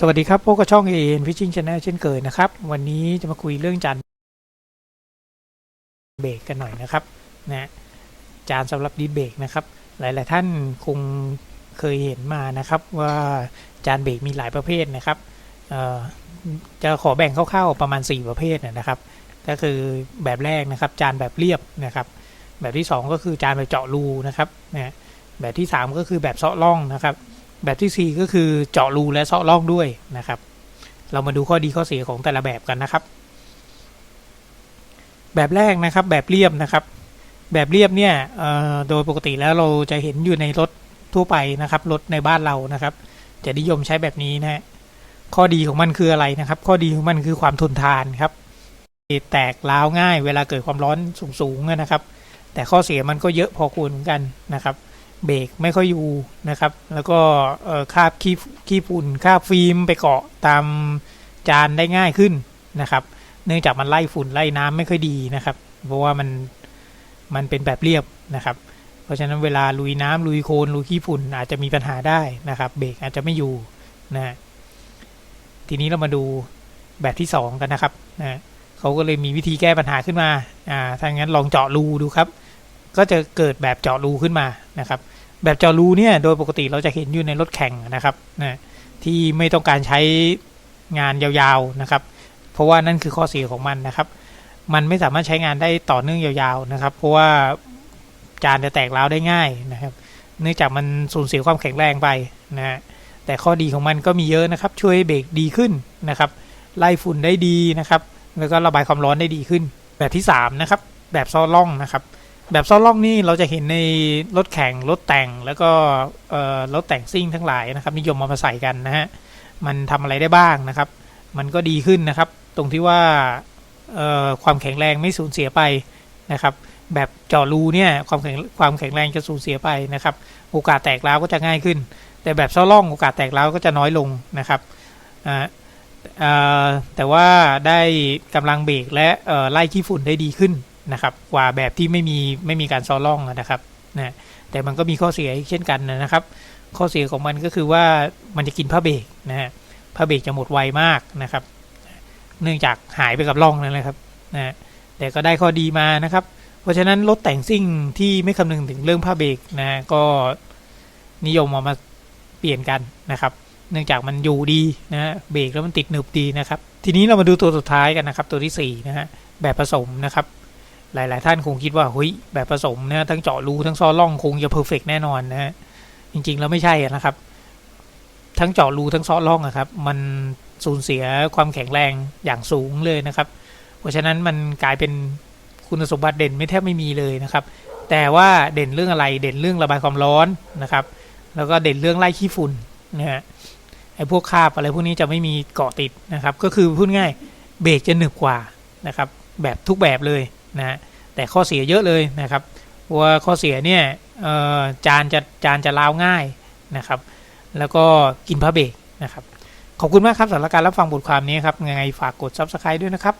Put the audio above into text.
สวัสดีครับพวกกับช่อง a อ Fishing Channel เช่นเคยนะครับ วันนี้จะมาคุยเรื่องจานเบรกกันหน่อยนะครับนะจานสำหรับดีเบรกนะครับ หลาย ๆ ท่านคงเคยเห็นมานะครับว่าจานเบรกมีหลายประเภทนะครับจะขอแบ่งคร่าวๆประมาณ 4 ประเภทนะครับ ก็คือแบบแรกนะครับ จานแบบเรียบนะครับ แบบที่ 2 ก็คือจานแบบเจาะรูนะครับนะแบบที่ 3 ก็คือแบบเซาะร่องนะครับ แบบที่ 4 ก็คือเจาะรูและเซาะร่องด้วยนะครับ เรามาดูข้อดีข้อเสียของแต่ละแบบกันนะครับ แบบแรกนะครับแบบเรียบนะครับ แบบเรียบเนี่ยโดยปกติแล้วเราจะเห็นอยู่ในรถทั่วไปนะครับรถในบ้านเรานะครับ จะนิยมใช้แบบนี้นะฮะข้อดีของมันคืออะไรนะครับ ข้อดีของมันคือความทนทานครับแตกร้าวง่ายเวลาเกิดความร้อนสูงๆนะครับ แต่ข้อเสียมันก็เยอะพอควรเหมือนกันนะครับ เบรกไม่ค่อยอยู่นะครับ แล้วก็คาบขี้ขี้ฝุ่นคาบฟิล์มไปเกาะตามจานได้ง่ายขึ้นนะครับ เนื่องจากมันไล่ฝุ่นไล่น้ำไม่ค่อยดีนะครับ เพราะว่ามันมันเป็นแบบเรียบนะครับ เพราะฉะนั้นเวลาลุยน้ำลุยโคลนลุยขี้ฝุ่นอาจจะมีปัญหาได้นะครับ เบรกอาจจะไม่อยู่นะฮะทีนี้เรามาดูแบบที่สองกันนะครับนะเขาก็เลยมีวิธีแก้ปัญหาขึ้นมาอ่าถ้างั้นลองเจาะรูดูครับ ก็จะเกิดแบบเจาะรูขึ้นมานะครับแบบเจาะรูเนี่ยโดยปกติเราจะเห็นอยู่ในรถแข่งนะครับนะที่ไม่ต้องการใช้งานยาวๆนะครับ เพราะว่านั่นคือข้อเสียของมันนะครับ มันไม่สามารถใช้งานได้ต่อเนื่องยาวๆนะครับ เพราะว่าจานจะแตกร้าวได้ง่ายนะครับ เนื่องจากมันสูญเสียความแข็งแรงไปนะฮะแต่ข้อดีของมันก็มีเยอะนะครับ ช่วยเบรกดีขึ้นนะครับ ไล่ฝุ่นได้ดีนะครับ แล้วก็ระบายความร้อนได้ดีขึ้น แบบที่สามนะครับแบบซ้อล่องนะครับ แบบซ้อล่องนี่เราจะเห็นในรถแข่งรถแต่งแล้วก็รถแต่งซิ่งทั้งหลายนะครับ นิยมเอามาใส่กันนะฮะมันทำอะไรได้บ้างนะครับ มันก็ดีขึ้นนะครับ ตรงที่ว่าความแข็งแรงไม่สูญเสียไปนะครับ แบบเจาะรูเนี่ยความแข็งความแข็งแรงจะสูญเสียไปนะครับ โอกาสแตกร้าวก็จะง่ายขึ้น แต่แบบซ้อล่องโอกาสแตกร้าวก็จะน้อยลงนะครับแต่ว่าได้กำลังเบรกและไล่ขี้ฝุ่นได้ดีขึ้น นะครับกว่าแบบที่ไม่มีไม่มีการซอล่องนะครับนะแต่มันก็มีข้อเสียเช่นกันนะครับ ข้อเสียของมันก็คือว่ามันจะกินผ้าเบรกนะฮะผ้าเบรกจะหมดไวมากนะครับ เนื่องจากหายไปกับร่องนั่นแหละครับนะแต่ก็ได้ข้อดีมานะครับ เพราะฉะนั้นรถแต่งซิ่งที่ไม่คำนึงถึงเรื่องผ้าเบรกนะก็นิยมเอามาเปลี่ยนกันนะครับ เนื่องจากมันอยู่ดีนะฮะเบรกแล้วมันติดหนึบดีนะครับ ทีนี้เรามาดูตัวสุดท้ายกันนะครับ ตัวที่สี่นะฮะแบบผสมนะครับ หลาย ๆ ท่านคงคิดว่าเฮ้ยแบบผสมนะทั้งเจาะรูทั้งซ้อล่องคงจะเพอร์เฟกแน่นอนนะฮะจริง ๆ แล้วไม่ใช่นะครับ ทั้งเจาะรูทั้งซ้อล่องอะครับ มันสูญเสียความแข็งแรงอย่างสูงเลยนะครับ เพราะฉะนั้นมันกลายเป็นคุณสมบัติเด่นไม่แทบไม่มีเลยนะครับ แต่ว่าเด่นเรื่องอะไรเด่นเรื่องระบายความร้อนนะครับ แล้วก็เด่นเรื่องไล่ขี้ฝุ่นนะฮะไอ้พวกคาบอะไรพวกนี้จะไม่มีเกาะติดนะครับ ก็คือพูดง่ายเบรกจะหนึบกว่านะครับ แบบทุกแบบเลย นะแต่ข้อเสียเยอะเลยนะครับเพราะว่าข้อเสียเนี่ยจานจะจานจะลาวง่ายนะครับ แล้วก็กินพระเบรกนะครับ ขอบคุณมากครับสำหรับการรับฟังบทความนี้ครับยังไงฝากกด subscribe ด้วยนะครับ